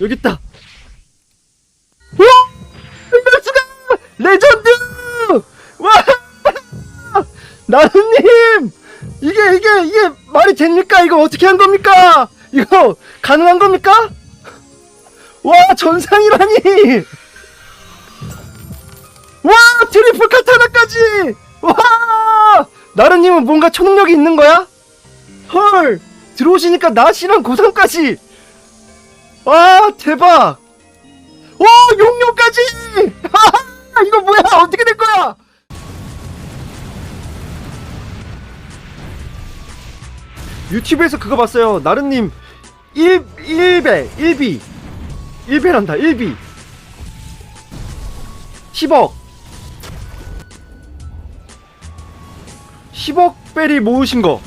여기 있다. 와! 이럴수가! 레전드! 와! 나루님! 이게, 이게, 이게 말이 됩니까? 이거 어떻게 한 겁니까? 이거 가능한 겁니까? 와, 전상이라니! 와, 트리플 카타나까지! 와! 나루님은 뭔가 초능력이 있는 거야? 헐! 들어오시니까 낫이랑 고상까지! 와, 대박! 오, 용료까지! 하하! 이거 뭐야? 어떻게 될 거야? 유튜브에서 그거 봤어요. 나른님 1, 1배, 1비. 1배란다, 1비. 10억. 10억 배리 모으신 거.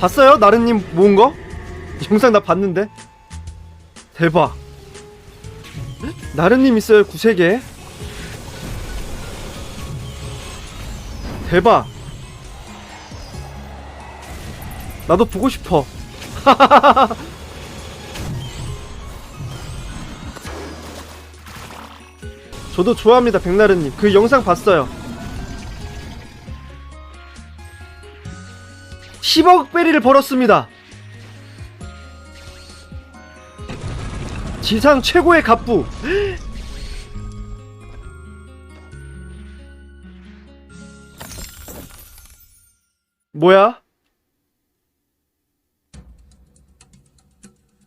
봤어요? 나른님 모은 거? 영상 나 봤는데. 대박. 나른님 있어요, 구세개. 대박. 나도 보고 싶어. 저도 좋아합니다, 백나른님. 그 영상 봤어요. 10억 베리를 벌었습니다. 지상 최고의 갑부. 뭐야?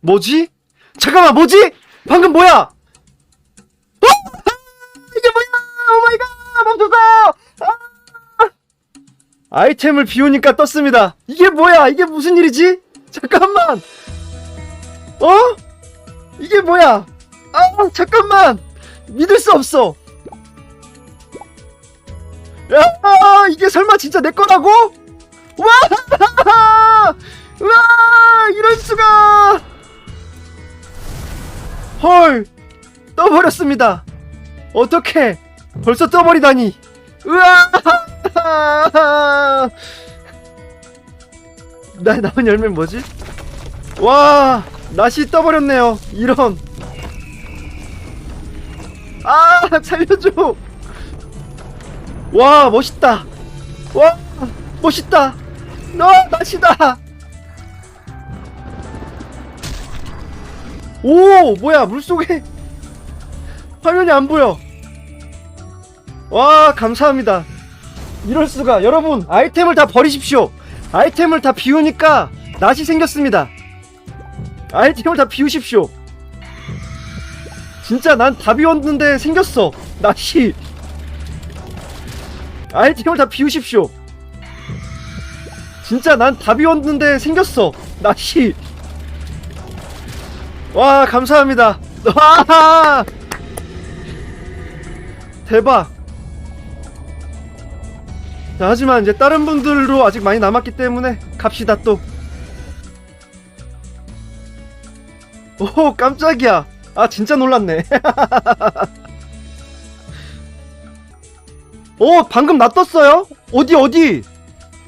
뭐지? 잠깐만, 뭐지? 방금 뭐야? 어? 이게 뭐야? 오마이갓! 멈춰서! 아! 아이템을 비우니까 떴습니다. 이게 뭐야? 이게 무슨 일이지? 잠깐만! 어? 이게 뭐야? 아, 잠깐만! 믿을 수 없어! 야, 아, 이게 설마 진짜 내 거라고? 와! 와! 이럴 수가! 헐! 떠버렸습니다! 어떻게? 벌써 떠버리다니! 으아! 나 남은 열매는 뭐지? 와! 낫이 떠버렸네요. 이런. 아! 살려줘! 와, 멋있다! 와! 멋있다! 너, 낫이다! 오! 뭐야, 물속에! 화면이 안 보여! 와, 감사합니다. 이럴 수가. 여러분, 아이템을 다 버리십시오. 아이템을 다 비우니까 낫이 생겼습니다. 아이템을 다 비우십시오. 진짜 난다 비웠는데 생겼어. 낫이. 아이템을 다 비우십시오. 진짜 난다 비웠는데 생겼어. 낫이. 와, 감사합니다. 와! 대박. 자, 하지만 이제 다른 분들도 아직 많이 남았기 때문에 갑시다 또. 오, 깜짝이야. 아, 진짜 놀랐네. 오, 방금 나 떴어요? 어디, 어디?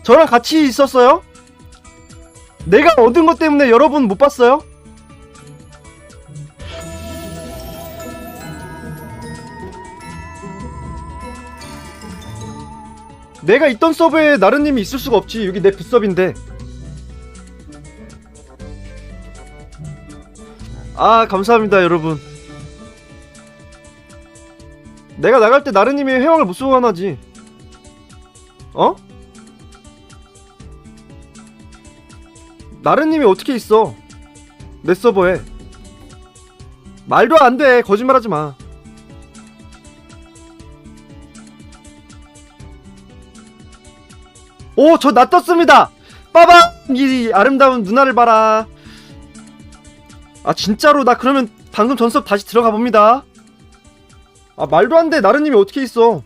저랑 같이 있었어요? 내가 얻은 것 때문에 여러분 못 봤어요? 내가 있던 서버에 나른님이 있을 수가 없지. 여기 내 붓섭인데. 아, 감사합니다, 여러분. 내가 나갈 때 나른님이 회왕을 못 소환하지. 어? 나른님이 어떻게 있어? 내 서버에. 말도 안 돼. 거짓말 하지 마. 오, 저 나 떴습니다. 빠밤! 이 아름다운 누나를 봐라. 아, 진짜로 나 그러면 방금 전 수업 다시 들어가 봅니다. 아, 말도 안 돼. 나른님이 어떻게 있어?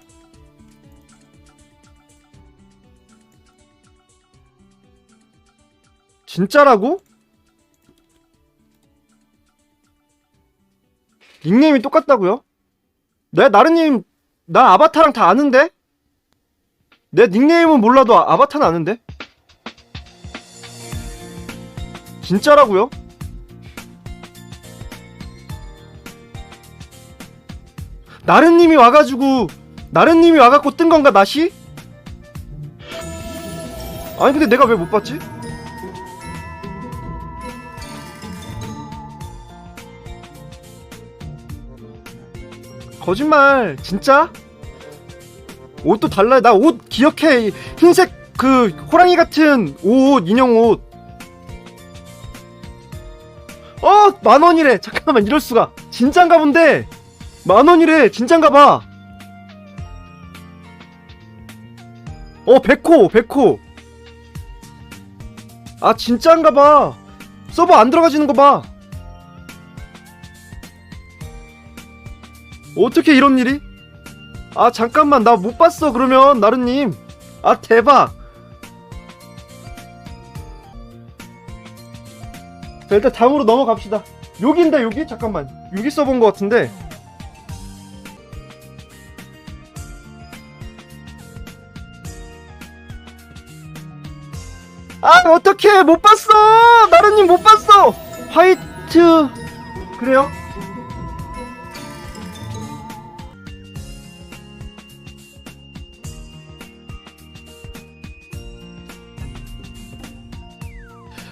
진짜라고? 닉네임이 똑같다고요? 내 나른님 나 아바타랑 다 아는데? 내 닉네임은 몰라도 아- 아바타는 아는데? 진짜라고요? 나른님이 와가지고 나른님이 와갖고 뜬 건가 낫이? 아니 근데 내가 왜 못 봤지? 거짓말 진짜? 옷도 달라요 나옷 기억해 흰색 그 호랑이 같은 옷 인형 옷 어! 만원이래 잠깐만 이럴수가 진짠가 본데 만 원이래 진짠가 봐 어, 백호, 백호. 아, 진짜인가 봐. 서버 안 들어가지는 거 봐. 어떻게 이런 일이? 아, 잠깐만. 나 못 봤어, 그러면, 나루님. 아, 대박. 자, 일단 다음으로 넘어갑시다. 여기인데, 여기? 잠깐만. 여기 써본 것 같은데. 아 어떡해. 못 봤어. 나른님 못 봤어. 화이트. 그래요?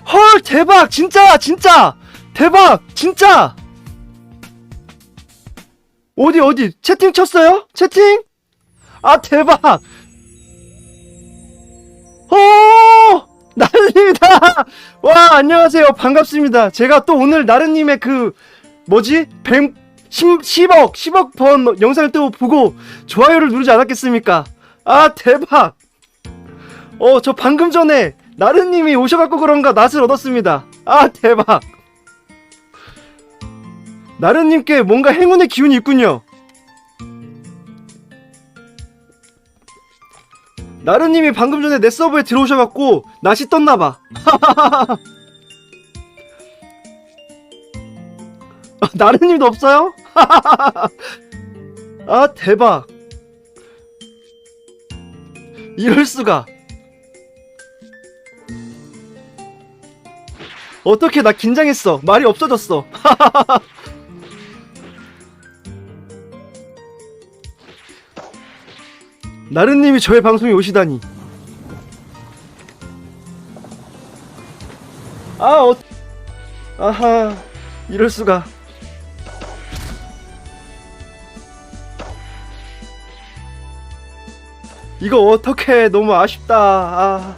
헐 대박. 진짜 진짜. 대박. 진짜. 어디 어디? 채팅 쳤어요? 채팅? 아 대박. 오 나른입니다. 와 안녕하세요 반갑습니다. 제가 또 오늘 나른님의 그 뭐지 100 10, 10 억 10억 번 영상을 또 보고 좋아요를 누르지 않았겠습니까? 아 대박. 어 저 방금 전에 나른님이 오셔갖고 그런가 낯을 얻었습니다. 아 대박. 나른님께 뭔가 행운의 기운이 있군요. 나르님이 방금 전에 내 서버에 들어오셔갖고 낯이 떴나봐. 아, 나르님도 없어요? 아 대박. 이럴 수가. 어떻게 나 긴장했어. 말이 없어졌어. 나른님이 저의 방송에 오시다니. 아, 어, 아하, 이럴 수가. 이거 어떻게 너무 아쉽다. 아.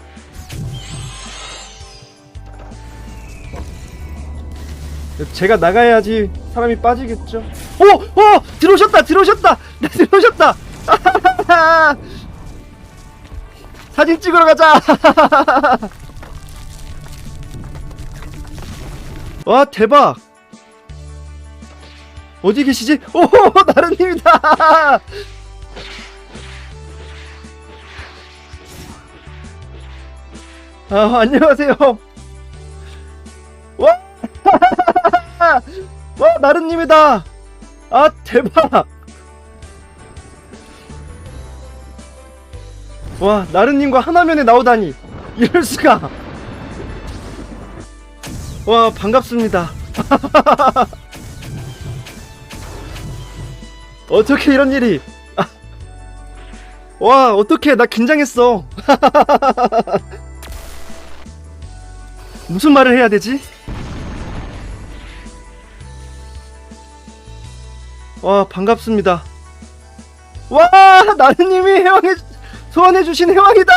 제가 나가야지 사람이 빠지겠죠. 오, 오, 들어오셨다, 들어오셨다, 네, 들어오셨다. 사진 찍으러 가자. 와 대박. 어디 계시지? 오 나른님이다. 아 안녕하세요. 와, 와 나른님이다. 아 대박. 와 나른님과 하나면에 나오다니. 이럴 수가. 와 반갑습니다. 어떻게 이런 일이? 아, 와 어떻게 나 긴장했어. 무슨 말을 해야 되지? 와 반갑습니다. 와 나른님이 해왕해 소원해주신 해왕이다!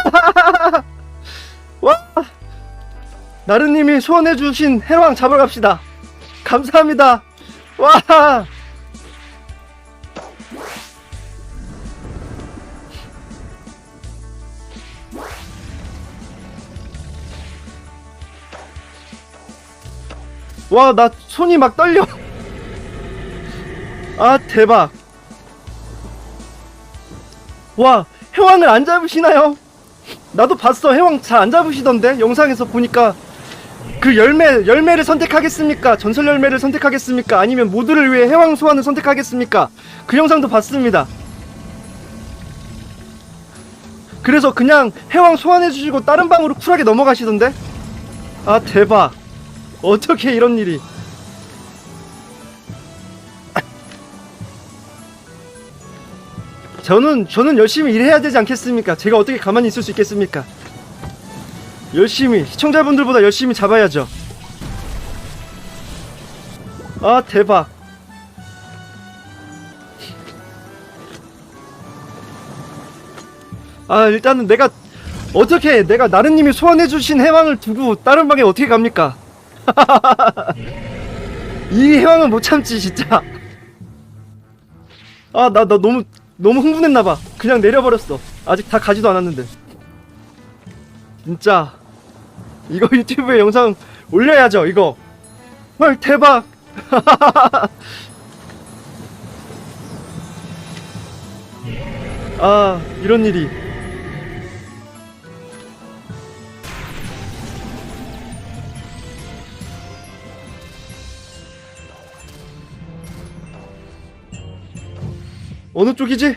와! 나르님이 소원해주신 해왕 잡으러 갑시다. 감사합니다. 와! 와, 나 손이 막 떨려. 아, 대박. 와, 해왕을 안 잡으시나요? 나도 봤어. 해왕 잘 안 잡으시던데. 영상에서 보니까 그 열매 열매를 선택하겠습니까? 전설 열매를 선택하겠습니까? 아니면 모두를 위해 해왕 소환을 선택하겠습니까? 그 영상도 봤습니다. 그래서 그냥 해왕 소환해 주시고 다른 방으로 쿨하게 넘어가시던데? 아 대박. 어떻게 이런 일이? 저는 저는 열심히 일해야 되지 않겠습니까? 제가 어떻게 가만히 있을 수 있겠습니까? 열심히 시청자분들보다 열심히 잡아야죠. 아 대박. 아 일단은 내가 어떻게 내가 나른님이 소환해주신 해왕을 두고 다른 방에 어떻게 갑니까? 이 해왕은 못 참지 진짜. 아나나 너무 너무 흥분했나봐. 그냥 내려버렸어. 아직 다 가지도 않았는데. 진짜 이거 유튜브에 영상 올려야죠 이거. 헐 대박. 아 이런 일이. 어느 쪽이지?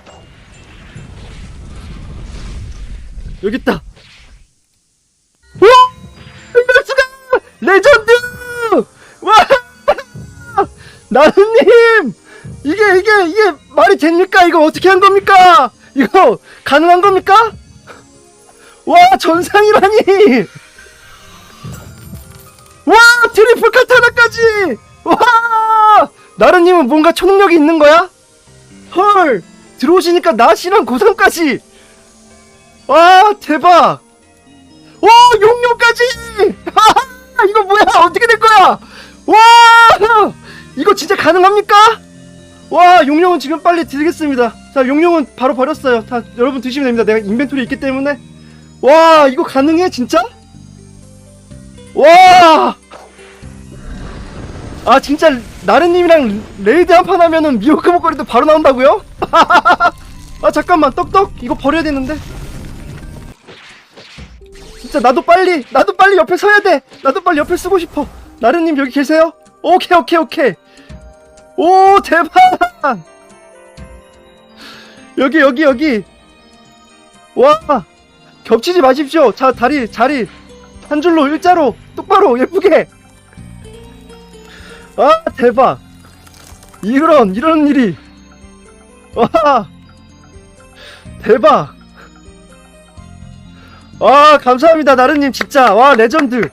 여기 있다. 와! 이럴수가! 레전드! 와! 나은님! 이게, 이게, 이게 말이 됩니까? 이거 어떻게 한 겁니까? 이거 가능한 겁니까? 와, 전상이라니! 와, 트리플 카타나까지! 와! 나른님은 뭔가 초능력이 있는 거야? 헐! 들어오시니까 나시랑 고상까지! 와, 대박! 오, 용용까지! 하하! 이거 뭐야? 어떻게 될 거야? 와! 이거 진짜 가능합니까? 와, 용용은 지금 빨리 드리겠습니다. 자, 용용은 바로 버렸어요. 다, 여러분 드시면 됩니다. 내가 인벤토리 있기 때문에. 와, 이거 가능해? 진짜? 와! 아, 진짜, 나른님이랑 레이드 한 판 하면은 미호크 목걸이도 바로 나온다고요? 아, 잠깐만, 떡떡? 이거 버려야 되는데. 진짜 나도 빨리 나도 빨리 옆에 서야 돼. 나도 빨리 옆에 쓰고 싶어. 나른님 여기 계세요? 오케이 오케이 오케이. 오 대박! 여기 여기 여기. 와 겹치지 마십시오. 자 다리 자리. 한 줄로 일자로. 똑바로 예쁘게 아 대박. 이런 이런 일이. 와 대박. 와 감사합니다 나른님 진짜. 와 레전드.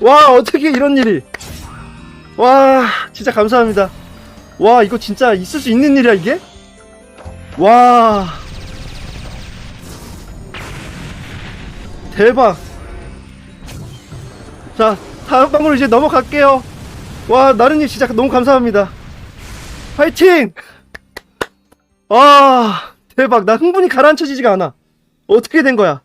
와 어떻게 이런 일이. 와 진짜 감사합니다. 와 이거 진짜 있을 수 있는 일이야 이게? 와. 대박. 자 다음 방으로 이제 넘어갈게요 와 나른님 진짜 너무 감사합니다. 파이팅! 와 대박. 나 흥분이 가라앉혀지지가 않아. 어떻게 된 거야